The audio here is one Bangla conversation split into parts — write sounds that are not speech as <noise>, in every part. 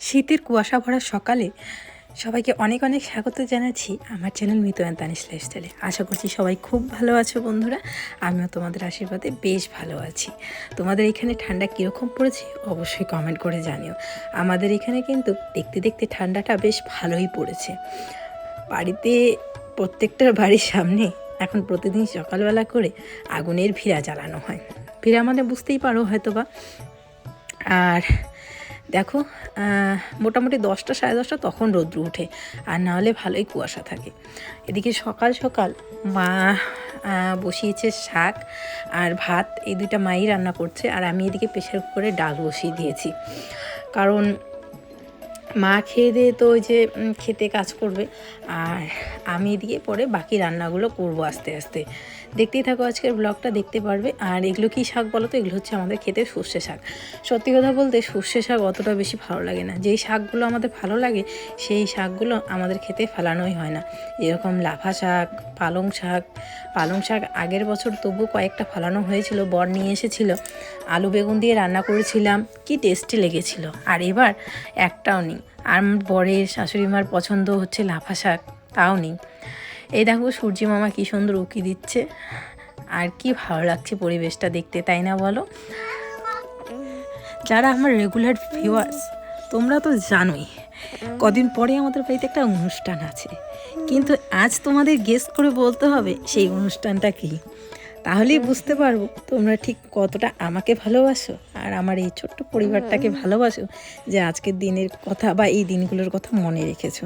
শীতের কুয়াশা ভরা সকালে সবাইকে অনেক অনেক স্বাগত জানাচ্ছি আমার চ্যানেল মিতয়ান তানিস লাইফস্টাইলে আশা করছি সবাই খুব ভালো আছো বন্ধুরা। আমিও তোমাদের আশীর্বাদে বেশ ভালো আছি। তোমাদের এখানে ঠান্ডা কীরকম পড়েছে অবশ্যই কমেন্ট করে জানিও। আমাদের এখানে কিন্তু দেখতে দেখতে ঠান্ডাটা বেশ ভালোই পড়েছে। বাড়িতে প্রত্যেকটার বাড়ির সামনে এখন প্রতিদিন সকালবেলা করে আগুনের ভিড়া জ্বালানো হয়। ভিড়া মানে বুঝতেই পারো হয়তো বা আর দেখো মোটামুটি দশটা, সাড়ে দশটা তখন রৌদ্র উঠে আর না হলে ভালোই কুয়াশা থাকে। এদিকে সকাল সকাল মা বসিয়েছে শাক আর ভাত, এই দুইটা মাই রান্না করছে, আর আমি এদিকে প্রেশার কুকারে ডাল বসিয়ে দিয়েছি। কারণ মা খেয়ে দিয়ে তো ওই যে খেতে কাজ করবে। আর আমি দিয়ে পরে বাকি রান্নাগুলো করব আস্তে আস্তে। দেখতেই থাকো আজকের ব্লগটা, দেখতে পারবে। আর এগুলো কী শাক বলো তো? এগুলো হচ্ছে আমাদের খেতে সর্ষে শাক। সত্যি কথা বলতে সর্ষে শাক অতটা বেশি ভালো লাগে না। যেই শাকগুলো আমাদের ভালো লাগে, সেই শাকগুলো আমাদের খেতে ফেলানোই হয় না। এরকম লাফা শাক, পালং শাক পালং শাক আগের বছর তবু কয়েকটা ফেলানো হয়েছিল, বর নিয়ে এসেছিল। আলু বেগুন দিয়ে রান্না করেছিলাম, কি টেস্টি লেগেছিল। আর এবার একটাও নেই। আর বরের শাশুড়ি মার পছন্দ হচ্ছে লাফা শাক, তাও নেই। এই দেখো সূর্যি মামা কী সুন্দর উকি দিচ্ছে। আর কি ভালো লাগছে পরিবেশটা দেখতে, তাই না বলো? যারা আমার রেগুলার ভিউয়ার্স তোমরা তো জানোই, কদিন পরে আমাদের বাড়িতে একটা অনুষ্ঠান আছে। কিন্তু আজ তোমাদের গেস করে বলতে হবে সেই অনুষ্ঠানটা কী? তাহলেই বুঝতে পারব তোমরা ঠিক কতটা আমাকে ভালোবাসো আর আমার এই ছোট্ট পরিবারটাকে ভালোবাসো যে আজকের দিনের কথা বা এই দিনগুলোর কথা মনে রেখেছো।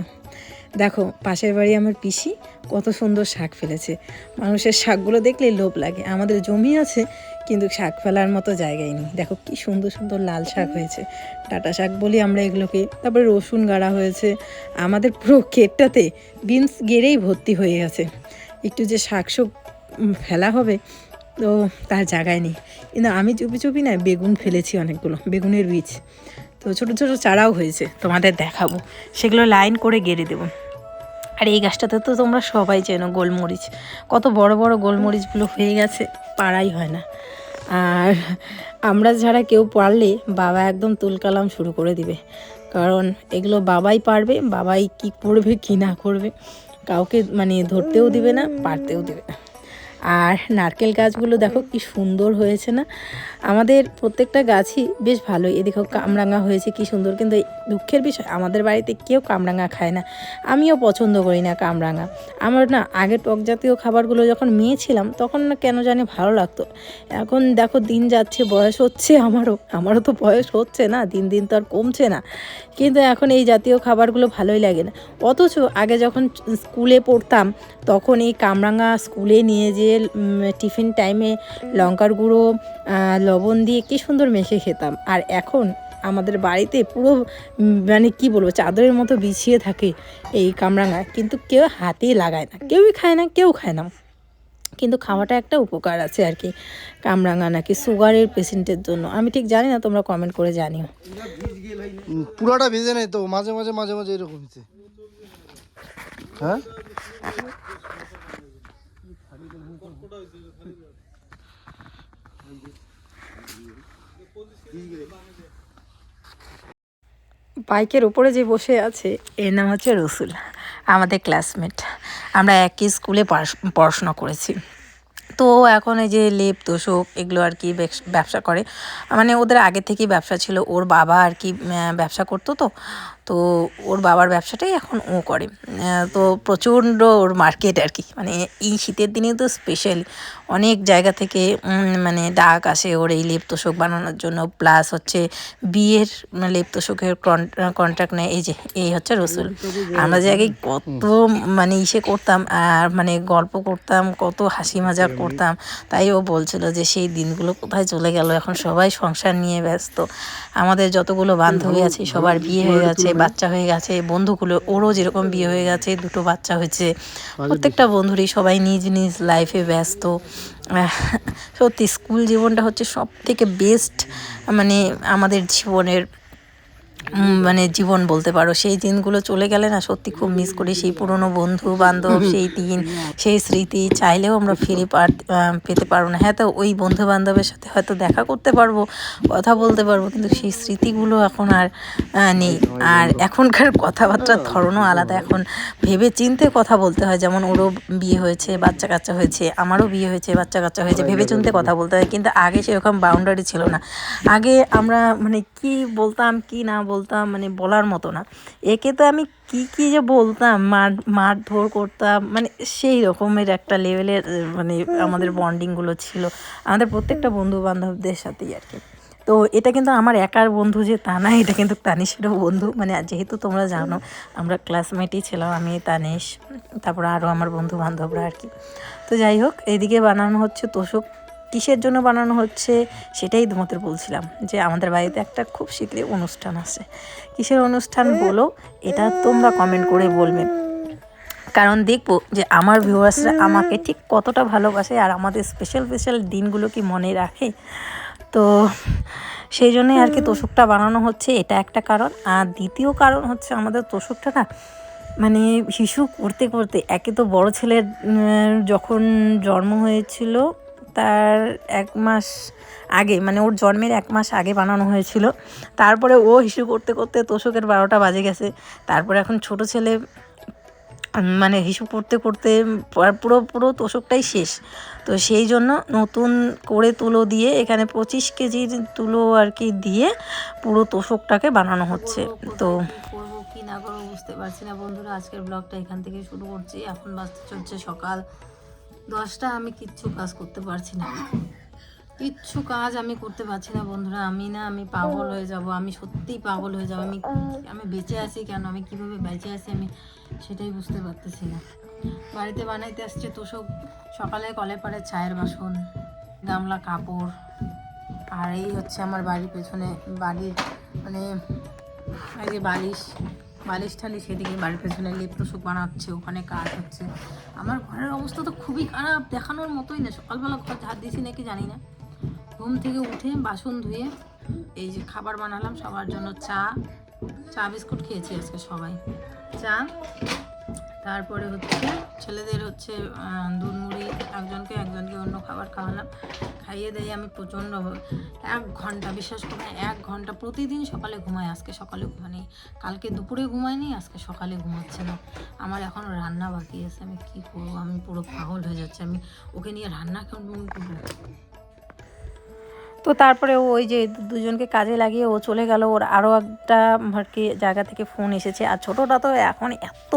দেখো পাশের বাড়ি আমার পিসি কত সুন্দর শাক ফেলেছে। মানুষের শাকগুলো দেখলে লোভ লাগে। আমাদের জমি আছে কিন্তু শাক ফেলার মতো জায়গায় নেই। দেখো কি সুন্দর সুন্দর লাল শাক হয়েছে। ডাটা শাক বলি আমরা এগুলোকে। তারপরে রসুন গাড়া হয়েছে। আমাদের পুরো ক্ষেতটাতে বিনস গেড়েই ভর্তি হয়ে গেছে। একটু যে শাক ফেলা হবে, তো তার জায়গায় নেই। কিন্তু আমি চুপি চুপি না বেগুন ফেলেছি অনেকগুলো, বেগুনের বীজ। তো ছোটো ছোটো চারাও হয়েছে, তোমাদের দেখাবো। সেগুলো লাইন করে গেড়ে দেবো। আর এই গাছটাতে তো তোমরা সবাই চেনো গোলমরিচ। কত বড় বড় গোলমরিচগুলো হয়ে গেছে, পাড়াই হয় না। আর আমরা যারা কেউ পারলে বাবা একদম তুলকালাম শুরু করে দিবে। কারণ এগুলো বাবাই পারবে, বাবাই কি করবে, কি না করবে, কাউকে মানে ধরতেও দিবে না, পারতেও দিবে না। আর নারকেল গাছগুলো দেখো কি সুন্দর হয়েছে না? আমাদের প্রত্যেকটা গাছই বেশ ভালোই। এ দেখো কামরাঙা হয়েছে, কি সুন্দর। কিন্তু দুঃখের বিষয়, আমাদের বাড়িতে কেউ কামরাঙা খায় না। আমিও পছন্দ করি না কামরাঙা। আমার না, আগে টক জাতীয় খাবারগুলো যখন মেয়ে ছিলাম তখন না কেন জানি ভালো লাগতো। এখন দেখো দিন যাচ্ছে, বয়স হচ্ছে আমারও। আমারও তো বয়স হচ্ছে না, দিন দিন তো আর কমছে না। কিন্তু এখন এই জাতীয় খাবারগুলো ভালোই লাগে না। অথচ আগে যখন স্কুলে পড়তাম, তখন এই কামরাঙা স্কুলে নিয়ে যেয়ে উম, টিফিন টাইমে লঙ্কার গুঁড়ো লবণ দিয়ে কী সুন্দর মেখে খেতাম। আর এখন আমাদের বাড়িতে পুরো মানে কি বলব চাদরের মতো বিছিয়ে থাকে এই কামরাঙা। কিন্তু কেউ হাতেই লাগায় না কেউই খায় না কেউ খায় না। কিন্তু খাওয়াটা একটা উপকার আছে আর কি কামরাঙা নাকি সুগারের পেশেন্টের জন্য। আমি ঠিক জানি না তোমরা কমেন্ট করে জানিও। পুরাটা ভেজে নেই তো মাঝে মাঝে মাঝে মাঝে এরকম হ্যাঁ? বাইকের উপরে যে বসে আছে, এর নাম হচ্ছে রসুল, আমাদের ক্লাসমেট আমরা একই স্কুলে পড়াশ- পড়াশোনা করেছি। তো এখন এই যে লেপ, তোষক, এগুলো আর কি ব্যবসা করে। মানে ওদের আগে থেকেই ব্যবসা ছিল। ওর বাবা আর কি ব্যবসা করতো তো। তো ওর বাবার ব্যবসাটাই এখন ও করে। তো প্রচণ্ড ওর মার্কেট আর কি। মানে এই শীতের দিনে তো স্পেশাল অনেক জায়গা থেকে মানে ডাক আসে ওর এই লেপ তোষক বানানোর জন্য। প্লাস হচ্ছে বিয়ের লেপ তোষকের কন্ট্রাক্ট নেয়। এই যে, এই হচ্ছে রসুল। আমরা জায়গায় কত মানে ইসে করতাম, আর মানে গল্প করতাম, কত হাসি মজা করতাম। তাই ও বলছিল যে সেই দিনগুলো কোথায় চলে গেল? এখন সবাই সংসার নিয়ে ব্যস্ত। আমাদের যতগুলো বান্ধবী আছে, সবার বিয়ে হয়ে গেছে। বাচ্চা হয়ে গেছে বন্ধুগুলো ওরও যেরকম বিয়ে হয়ে গেছে দুটো বাচ্চা হয়েছে। প্রত্যেকটা বন্ধুরই সবাই নিজ নিজ লাইফে ব্যস্ত। আহ, সত্যি স্কুল জীবনটা হচ্ছে সব থেকে বেস্ট মানে আমাদের জীবনের মানে জীবন বলতে পারো। সেই দিনগুলো চলে গেলে না সত্যি খুব মিস করি। সেই পুরনো বন্ধু বান্ধব <laughs> সেই দিন সেই স্মৃতি চাইলেও আমরা ফিরে পেতে পারব না। হ্যাঁ তো ওই বন্ধু বান্ধবের সাথে হয়তো দেখা করতে পারব কথা বলতে পারব কিন্তু সেই স্মৃতিগুলো এখন আর নেই। আর এখনকার কথাবার্তার ধরনও আলাদা। এখন ভেবে চিনতে কথা বলতে হয়। যেমন ওরও বিয়ে হয়েছে বাচ্চা কাচ্চা হয়েছে আমারও বিয়ে হয়েছে বাচ্চা কাচ্চা হয়েছে। ভেবে চিনতে কথা বলতে হয়। কিন্তু আগে সেরকম বাউন্ডারি ছিল না। আগে আমরা মানে কি বলতাম কি না বলতাম মানে বলার মতো না। একে তো আমি কি কি যে বলতাম, মার, মারধর করতাম মানে সেই রকমের একটা লেভেলের মানে আমাদের বন্ডিংগুলো ছিল, আমাদের প্রত্যেকটা বন্ধু বান্ধবদের সাথেই আর কি। তো এটা কিন্তু আমার একার বন্ধু যে তা না, এটা কিন্তু তানিশেরও বন্ধু মানে যেহেতু তোমরা জানো, আমরা ক্লাসমেটই ছিলাম, আমি, তানিশ, তারপর আরও আমার বন্ধু বান্ধবরা আর কি। তো যাই হোক, এদিকে বানানো হচ্ছে তোষক কিসের জন্য বানানো হচ্ছে সেটাই তোমাদের বলছিলাম যে আমাদের বাড়িতে একটা খুব শীঘ্রই অনুষ্ঠান আছে। কিসের অনুষ্ঠান বলো, এটা তোমরা কমেন্ট করে বলবে। কারণ দেখব যে আমার ভিউয়ার্সরা আমাকে ঠিক কতটা ভালোবাসে আর আমাদের স্পেশাল স্পেশাল দিনগুলো কি মনে রাখে। তো সেই জন্যই আর কি তোষকটা বানানো হচ্ছে, এটা একটা কারণ। আর দ্বিতীয় কারণ হচ্ছে আমাদের তোষকটা না মানে শিশু করতে করতে একে তো বড় ছেলের যখন জন্ম হয়েছিল তার এক মাস আগে মানে ওর জন্মের এক মাস আগে বানানো হয়েছিল। তারপরে ও হিসু করতে করতে তোষকের বারোটা বাজে গেছে। তারপরে এখন ছোট ছেলে মানে হিসু করতে করতে পুরো পুরো তোষকটাই শেষ। তো সেই জন্য নতুন করে তুলো দিয়ে এখানে পঁচিশ কেজির তুলো আর কি দিয়ে পুরো তোষকটাকে বানানো হচ্ছে। তো করব কি না করব বুঝতে পারছি না বন্ধুরা। আজকের ব্লগটা এখান থেকে শুরু করছি। এখন বাজতে চলছে সকাল দশটা আমি কিচ্ছু কাজ করতে পারছি না। কিচ্ছু কাজ আমি করতে পারছি না বন্ধুরা। আমি না, আমি পাগল হয়ে যাব। আমি সত্যিই পাগল হয়ে যাব। আমি আমি বেঁচে আছি কেন? আমি কীভাবে বেঁচে আছি আমি সেটাই বুঝতে পারতেছি না। বাড়িতে বানাইতে আসছে তোষক। সকালে কলে পাড়ে চায়ের বাসন, গামলা, কাপড়। আর এই হচ্ছে আমার বাড়ির পেছনে বাড়ির মানে এই যে বালিশ। বালিশ ঠালিশ সেদিকে বাড়ির পেছনে লেপ তোষক বানাচ্ছে, ওখানে কাজ হচ্ছে। আমার ঘরের অবস্থা তো খুবই খারাপ, দেখানোর মতোই না। সকালবেলা ঘর ঝাড় দিয়েছি নাকি জানি না। ঘুম থেকে উঠে বাসন ধুয়ে এই যে খাবার বানালাম, সবার জন্য চা চা বিস্কুট খেয়েছি আজকে সবাই। চা, তারপরে হচ্ছে ছেলেদের হচ্ছে দুধ মুড়ি, একজনকে একজনকে অন্য খাবার খাওয়ালাম। খাইয়ে দিয়ে আমি প্রচণ্ড এক ঘণ্টা, বিশ্বাস করে এক ঘণ্টা প্রতিদিন সকালে ঘুমাই। আজকে সকালে ঘুমানি কালকে দুপুরে ঘুমাইনি, আজকে সকালে ঘুমাচ্ছে না। আমার এখন রান্না বাকি আছে, আমি কী করব? আমি পুরো পাগল হয়ে যাচ্ছে। আমি ওকে নিয়ে রান্না কেমন করব? তো তারপরে ও ওই যে দুজনকে কাজে লাগিয়ে ও চলে গেল। ওর আরও একটা আর কি জায়গা থেকে ফোন এসেছে। আর ছোটোটা তো এখন এত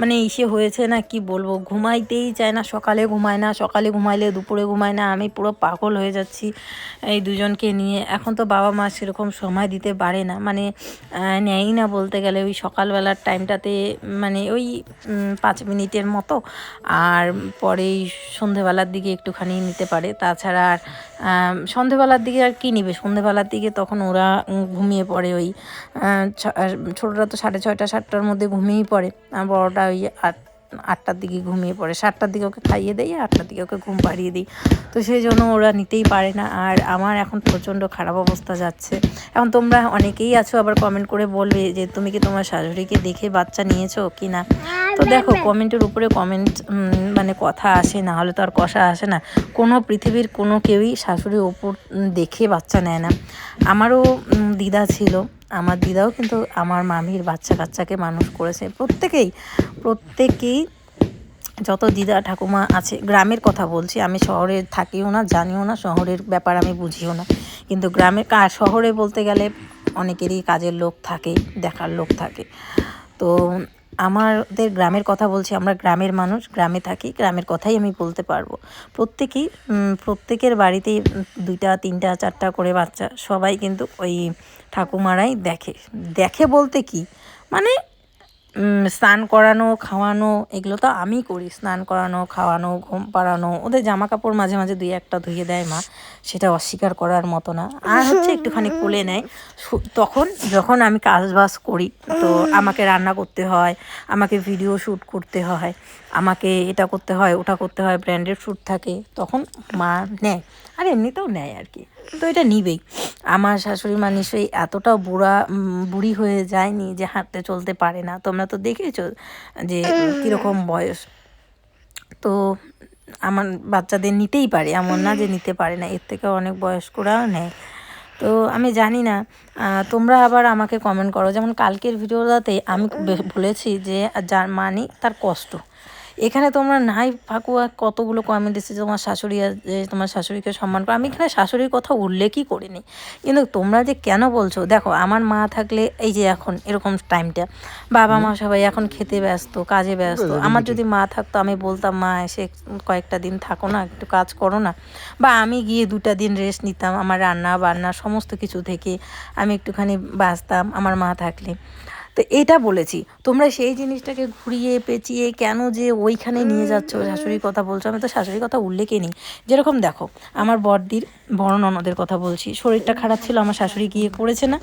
মানে ইসে হয়েছে না কি বলব? ঘুমাইতেই চায় না সকালে ঘুমায় না সকালে ঘুমাইলে দুপুরে ঘুমায় না। আমি পুরো পাগল হয়ে যাচ্ছি এই দুজনকে নিয়ে। এখন তো বাবা মা সেরকম সময় দিতে পারে না। মানে নেয়ই না বলতে গেলে। ওই সকালবেলার টাইমটাতে মানে ওই পাঁচ মিনিটের মতো। আর পরেই সন্ধেবেলার দিকে একটুখানি নিতে পারে। তাছাড়া আর আম, সন্ধেবেলার দিকে আর কী নিবে? সন্ধ্যেবেলার দিকে তখন ওরা ঘুমিয়ে পড়ে ওই ছোটরা তো সাড়ে ছয়টা, সাতটার মধ্যে ঘুমিয়েই পড়ে। বড়টা ওই আট আটটার দিকে ঘুমিয়ে পড়ে। সাতটার দিকে ওকে খাইয়ে দেই আটটার দিকে ওকে ঘুম পাড়িয়ে দিই। তো সেই জন্য ওরা নিতেই পারে না। আর আমার এখন প্রচণ্ড খারাপ অবস্থা যাচ্ছে। এখন তোমরা অনেকেই আছো, আবার কমেন্ট করে বলবে যে, তুমি কি তোমার শাশুড়িকে দেখে বাচ্চা নিয়েছো কি না? তো দেখো, কমেন্টের উপরে কমেন্ট মানে কথা আসে, না হলে তো আর কষা আসে না। কোনো পৃথিবীর কোনো কেউই শাশুড়ির ওপর দেখে বাচ্চা নেয় না। আমারও দিদা ছিল। আমার দিদাও কিন্তু আমার মামির বাচ্চা কাচ্চাকে মানুষ করেছে। প্রত্যেকেই প্রত্যেকেই যত দিদা ঠাকুমা আছে, গ্রামের কথা বলছি, আমি শহরে থাকিও না, জানিও না, শহরের ব্যাপার আমি বুঝিও না। কিন্তু গ্রামের শহরে বলতে গেলে অনেকেরই কাজের লোক থাকে, দেখার লোক থাকে। তো আমাদের গ্রামের কথা বলছি, আমরা গ্রামের মানুষ, গ্রামে থাকি, গ্রামের কথাই আমি বলতে পারব। প্রত্যেকেই প্রত্যেকের বাড়িতেই দুইটা, তিনটা, চারটা করে বাচ্চা, সবাই কিন্তু ওই ঠাকুমারাই দেখে। দেখে বলতে কি? মানে স্নান করানো, খাওয়ানো, এগুলো তো আমি করি। স্নান করানো, খাওয়ানো, ঘুম পাড়ানো, ওদের জামা কাপড় মাঝে মাঝে দুই একটা ধুয়ে দেয় মা। সেটা অস্বীকার করার মতো না। আর হচ্ছে একটুখানি কোলে নেয়। তখন যখন আমি কাজবাজ করি, তো আমাকে রান্না করতে হয়, আমাকে ভিডিও শ্যুট করতে হয়, আমাকে এটা করতে হয়, ওটা করতে হয় ব্র্যান্ডেড শ্যুট থাকে, তখন মা নেয়। আর এমনিতেও নেয় আর কি। তো এটা নিবেই। আমার শাশুড়ি মা নিশ্চয়ই এতটাও বুড়া বুড়ি হয়ে যায়নি যে হাঁটতে চলতে পারে না। তোমরা তো দেখেছ যে কীরকম বয়স? তো আমার বাচ্চাদের নিতেই পারে, এমন না যে নিতে পারে না, এর থেকে অনেক বয়স্করাও নেয়। তো আমি জানি না তোমরা আবার আমাকে কমেন্ট করো। যেমন কালকের ভিডিওটাতে আমি বলেছি যে, যার মানে তার কষ্ট। এখানে তোমরা নাই ফাঁকুয়া কতগুলো কমেন্ট এসেছে তোমার শাশুড়ি তোমার শাশুড়িকে সম্মান করো আমি এখানে শাশুড়ির কথা উল্লেখই করিনি। কিন্তু তোমরা যে কেন বলছো দেখো আমার মা থাকলে এই যে এখন এরকম টাইমটা বাবা মা সবাই এখন খেতে ব্যস্ত কাজে ব্যস্ত। আমার যদি মা থাকতো আমি বলতাম মা এসে কয়েকটা দিন থাকো না একটু কাজ করো না। বা আমি গিয়ে দুটা দিন রেস্ট নিতাম আমার রান্না বান্না সমস্ত কিছু থেকে আমি একটুখানি বাঁচতাম আমার মা থাকলে। তো এটা বলেছি। তোমরা সেই জিনিসটাকে ঘুরিয়ে পেঁচিয়ে কেন যে ওইখানে নিয়ে যাচ্ছ শাশুড়ির কথা বলছো আমি তো শাশুড়ির কথা উল্লেখই নেই। যেরকম দেখো আমার বড়দির বড় ননদের কথা বলছি শরীরটা খারাপ ছিল আমার শাশুড়ি গিয়ে করেছে না?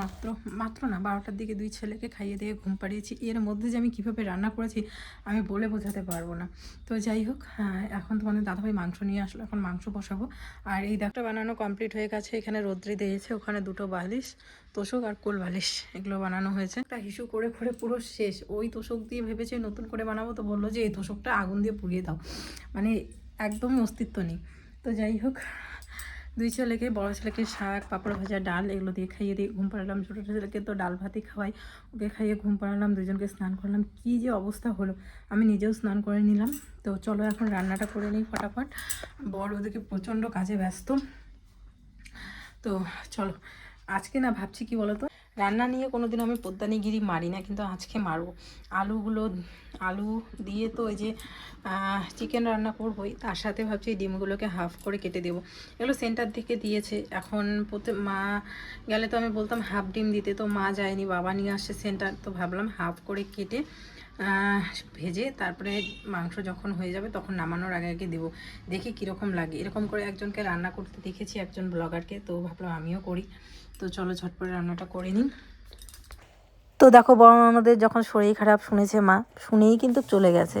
মাত্র মাত্র না বারোটার দিকে দুই ছেলেকে খাইয়ে দিয়ে ঘুম পাড়িয়েছি। এর মধ্যে যে আমি কীভাবে রান্না করেছি আমি বলে বোঝাতে পারব না। তো যাই হোক হ্যাঁ, এখন তোমাদের দাদাভাই মাংস নিয়ে আসলো এখন মাংস বসাবো। আর এই দাগটা বানানো কমপ্লিট হয়ে গেছে এখানে রোদ্রি দিয়েছে ওখানে দুটো বালিশ। তোষক আর কোল বালিশ, এগুলো বানানো হয়েছে। একটা হিসু করে করে পুরো শেষ। ওই তোষক দিয়ে ভেবেছে নতুন করে বানাবো, তো বলল যে, এই তোষকটা আগুন দিয়ে পুড়িয়ে দাও। মানে একদমই অস্তিত্ব নেই। তো যাই হোক, দুই ছেলেকে, বড় ছেলেকে শাক, পাঁপড় ভাজা, ডাল এগুলো দিয়ে খাইয়ে দিয়ে ঘুম পাড়ালাম। ছোটো ছেলেকে তো ডাল ভাতই খাওয়াই, ওকে খাইয়ে ঘুম পাড়ালাম, দুজনকে স্নান করলাম। কী যে অবস্থা হলো, আমি নিজেও স্নান করে নিলাম। তো চলো এখন রান্নাটা করে নিই ফটাফট। বড় ওদেরকে প্রচণ্ড কাজে ব্যস্ত। তো চলো আজকে না ভাবছি কি বলতো? রান্না নিয়ে কোনো কোনোদিন আমি পদ্মানিগিরি মারি না কিন্তু আজকে মারবো। আলুগুলো, আলু দিয়ে তো ওই যে চিকেন রান্না করবোই, তার সাথে ভাবছি এই ডিমগুলোকে হাফ করে কেটে দেবো। এগুলো সেন্টার থেকে দিয়েছে। এখন প্রত্যেক মা গেলে তো আমি বলতাম হাফ ডিম দিতে, তো মা যায়নি, বাবা নিয়ে আসছে সেন্টার তো ভাবলাম হাফ করে কেটে ভেজে তারপরে মাংস যখন হয়ে যাবে তখন নামানোর আগে আগে দেবো। দেখি কীরকম লাগে। এরকম করে একজনকে রান্না করতে দেখেছি, একজন ব্লগারকে তো ভাবলাম আমিও করি। তো চলো ঝটপট রান্নাটা করে নিই। তো দেখো বড় মামাদের যখন শরীর খারাপ শুনেছে মা, শুনেই কিন্তু চলে গেছে।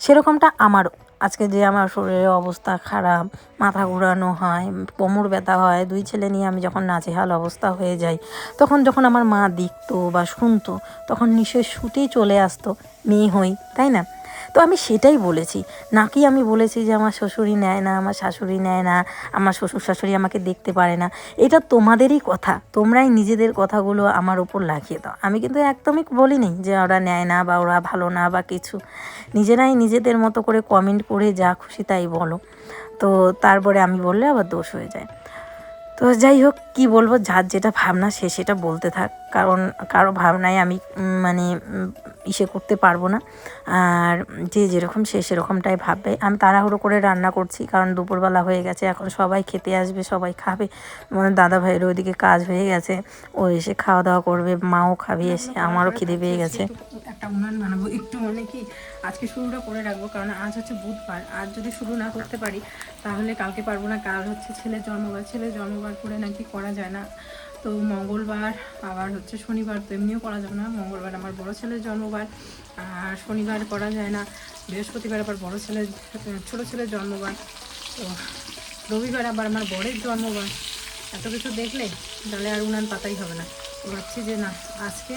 সেরকমটা আমারও। আজকে যে আমার শরীরের অবস্থা খারাপ, মাথা ঘোরানো হয়, কোমর ব্যথা হয়, দুই ছেলে নিয়ে আমি যখন নাজেহাল অবস্থা হয়ে যাই, তখন যখন আমার মা দেখতো বা শুনতো, তখন নিশ্চয়ই শুটেই চলে আসতো মেয়ে হই তাই না? তো আমি সেটাই বলেছি। নাকি আমি বলেছি যে আমার শ্বশুরই নেয় না, আমার শাশুড়ি নেয় না, আমার শ্বশুর শাশুড়ি আমাকে দেখতে পারে না। এটা তোমাদেরই কথা। তোমরাই নিজেদের কথাগুলো আমার ওপর লাগিয়ে দাও। আমি কিন্তু একদমই বলিনি যে ওরা নেয় না বা ওরা ভালো না বা কিছু। নিজেরাই নিজেদের মতো করে কমেন্ট করে যা খুশি তাই বলো। তো তারপরে আমি বললে আবার দোষ হয়ে যায়। তো যাই হোক, কি বলব? যার যেটা ভাবনা সে সেটা বলতে থাক। কারণ কারও ভাবনায় আমি মানে ইসে করতে পারব না। আর যে যেরকম সে সেরকমটাই ভাববে। আমি তাড়াহুড়ো করে রান্না করছি কারণ দুপুরবেলা হয়ে গেছে এখন সবাই খেতে আসবে সবাই খাবে। মানে দাদা ভাইয়ের ওইদিকে কাজ হয়ে গেছে ও এসে খাওয়া দাওয়া করবে মাও খাবে এসে আমারও খিদে পেয়ে গেছে। একটা উনান বানাবো একটু মানে কি আজকে শুরুটা করে রাখব কারণ আজ হচ্ছে বুধবার। আজ যদি শুরু না করতে পারি তাহলে কালকে পারব না কাল হচ্ছে ছেলের জন্মবার। ছেলের জন্মবার করে নাকি করা যায় না। তো মঙ্গলবার, আবার হচ্ছে শনিবার, তো এমনিও করা যাবে না। মঙ্গলবার আমার বড় ছেলের জন্মবার, আর শনিবার করা যায় না। বৃহস্পতিবার আবার বড় ছেলের, ছোটো ছেলের জন্মবার। তো রবিবার আবার আমার বরের জন্মবার। এত কিছু দেখলে তাহলে আর উনান পাতাই হবে না। ভাবছি যে না, আজকে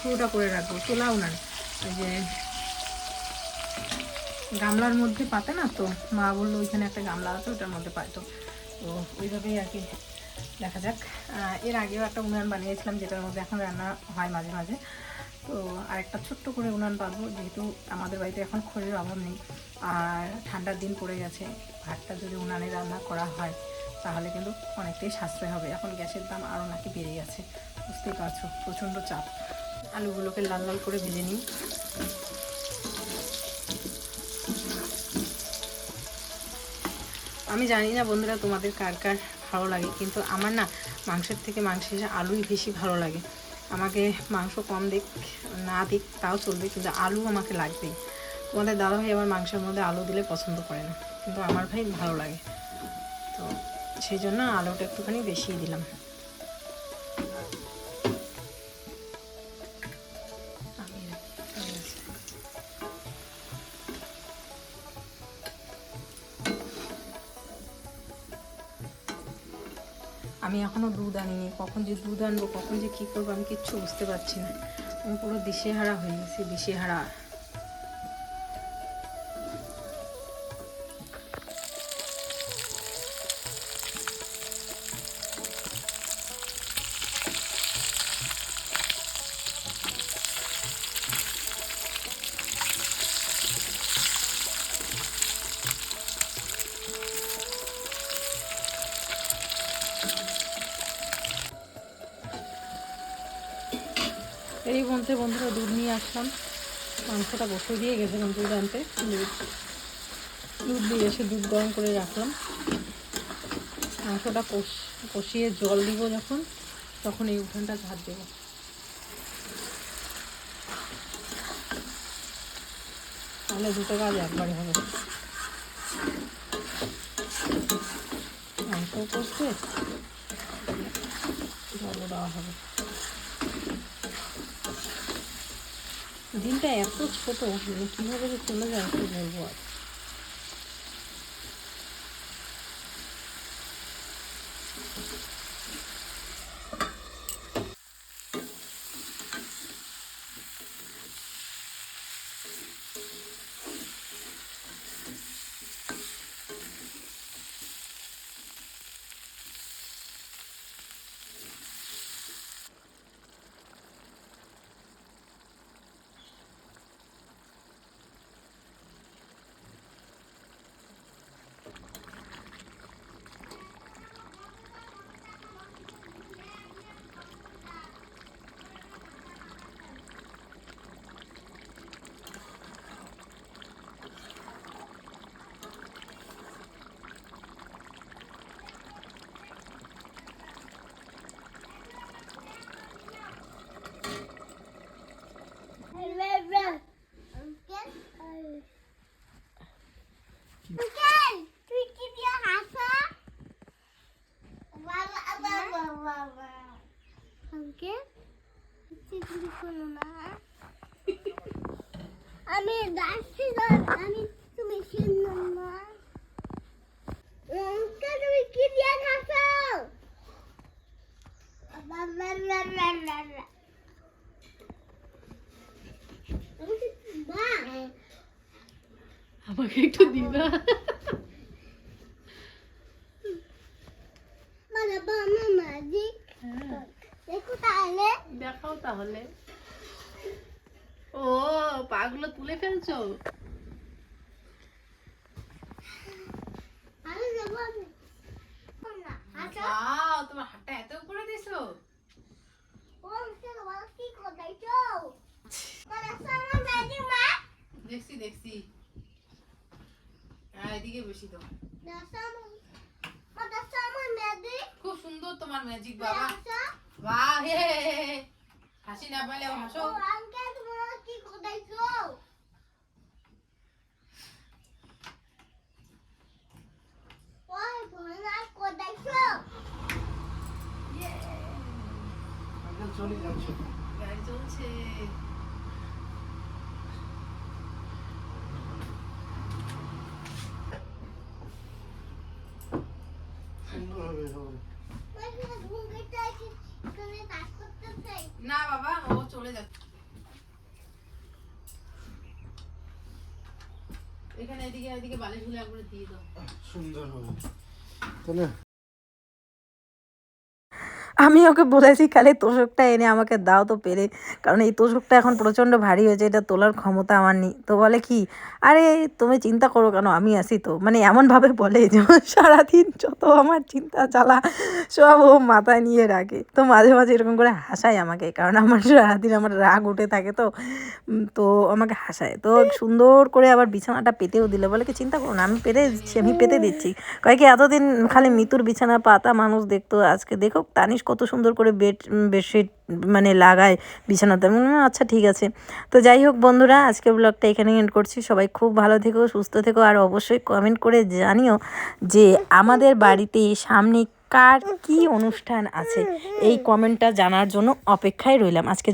পুরোটা করে রাখব, তোলা উনান। ওই যে গামলার মধ্যে পাতে না তো, মা বলল ওইখানে একটা গামলা আছে, ওটার মধ্যে পাইতো তো ওইভাবেই আর কি দেখা যাক। এর আগেও একটা উনান বানিয়েছিলাম, যেটার মধ্যে এখন রান্না হয় মাঝে মাঝে। তো আরেকটা ছোট্ট করে উনান পাবো যেহেতু আমাদের বাড়িতে এখন খড়ের অভাব নেই। আর ঠান্ডার দিন পড়ে গেছে, ভাতটা যদি উনানে রান্না করা হয়, তাহলে কিন্তু অনেকটাই সাশ্রয় হবে। এখন গ্যাসের দাম আরও নাকি বেড়ে গেছে, বুঝতেই পারছ, প্রচণ্ড চাপ। আলুগুলোকে লাল লাল করে ভেজে নিই। আমি জানি না বন্ধুরা তোমাদের কার কার ভালো লাগে। কিন্তু আমার না মাংসের থেকে মাংসের আলুই বেশি ভালো লাগে। আমাকে মাংস কম দিক, না দিক তাও চলবে, কিন্তু আলু আমাকে লাগবেই। তোমাদের দাদা ভাই আমার মাংসের মধ্যে আলু দিলে পছন্দ করে না, কিন্তু আমার ভাই ভালো লাগে। তো সেই জন্য আলুটা একটুখানি বেশিই দিলাম। আমি এখনও দুধ আনিনি, কখন যে দুধ আনব, কখন যে কী করব আমি কিচ্ছু বুঝতে পারছি না। আমি পুরো দিশেহারা হয়ে গেছি, দিশেহারা। এই বলতে বন্ধুরা দুধ নিয়ে আসলাম। মাংসটা বসে দিয়ে গেছিলাম দুধ আনতে। দুধ দিয়ে এসে দুধ গরম করে রাখলাম। মাংসটা কষ, কষিয়ে জল দিব যখন, তখন এই উঠানটা ঝাড় দেব। তাহলে দুটো কাজ একবারে হবে। মাংসও কষতে, জলও দেওয়া হবে। দিনটা এত ছোট মানে কীভাবে যে চলে যায় কি বলব <laughs> আমি যাচ্ছি আমি তুমি শুনলাম না। তুমি কি দিয়ে খাচ্ছো? আমাকে একটু দিবা মানে বাবা ম্যাজিক দেখো তাহলে দেখাও তাহলে ও পাগুলো তুলে ফেলছো আমি যাব আমি না আচ্ছা বাও তোমার হাতটা এত উপরে দিছো? দেখছি দেখছি। হ্যাঁ এদিকে বেশি তো। খুব সুন্দর তোমার ম্যাজিক বাবা। বাহ হে। হাসি না পাইলে হাসো। কি ওই ভোলা কোথাইছো চলে যাচ্ছে। গাড়ি চলছে। না বাবা ও চলে যাচ্ছে। এখানে এদিকে এদিকে বালিশগুলো একবারে দিয়ে দাও। সুন্দর হবে। তাহলে আমি ওকে বলেছি, খালি তোষকটা এনে আমাকে দাও তো পেরে কারণ এই তোষকটা এখন প্রচণ্ড ভারী হয়েছে, এটা তোলার ক্ষমতা আমার নেই। তো বলে কি, আরে, তুমি চিন্তা করো কেন? আমি আসি তো। মানে এমনভাবে বলে যে, সারাদিন যত আমার চিন্তা চালা, সব ও মাথায় নিয়ে রাখে। তো মাঝে মাঝে এরকম করে হাসায় আমাকে, কারণ আমার সারাদিন আমার রাগ উঠে থাকে তো। তো আমাকে হাসায়। তো সুন্দর করে আবার বিছানাটা পেতেও দিলে। বলে কি, চিন্তা করো না, আমি পেতে দিচ্ছি, আমি পেতে দিচ্ছি। কয়েক এতদিন খালি মৃত্যুর বিছানা পাতা মানুষ দেখতো, আজকে দেখো, তানিশ কত সুন্দর করে বেড বেডশিট মানে লাগায় বিছানাতে আচ্ছা ঠিক আছে। তো যাই হোক বন্ধুরা, আজকে ব্লগটা এখানে এন্ড করছি। সবাই খুব ভালো থেকো, সুস্থ থেকো, আর অবশ্যই কমেন্ট করে জানিও যে আমাদের বাড়িতে সামনে কার কি অনুষ্ঠান আছে। এই কমেন্টটা জানার জন্য অপেক্ষায় রইলাম। আজকে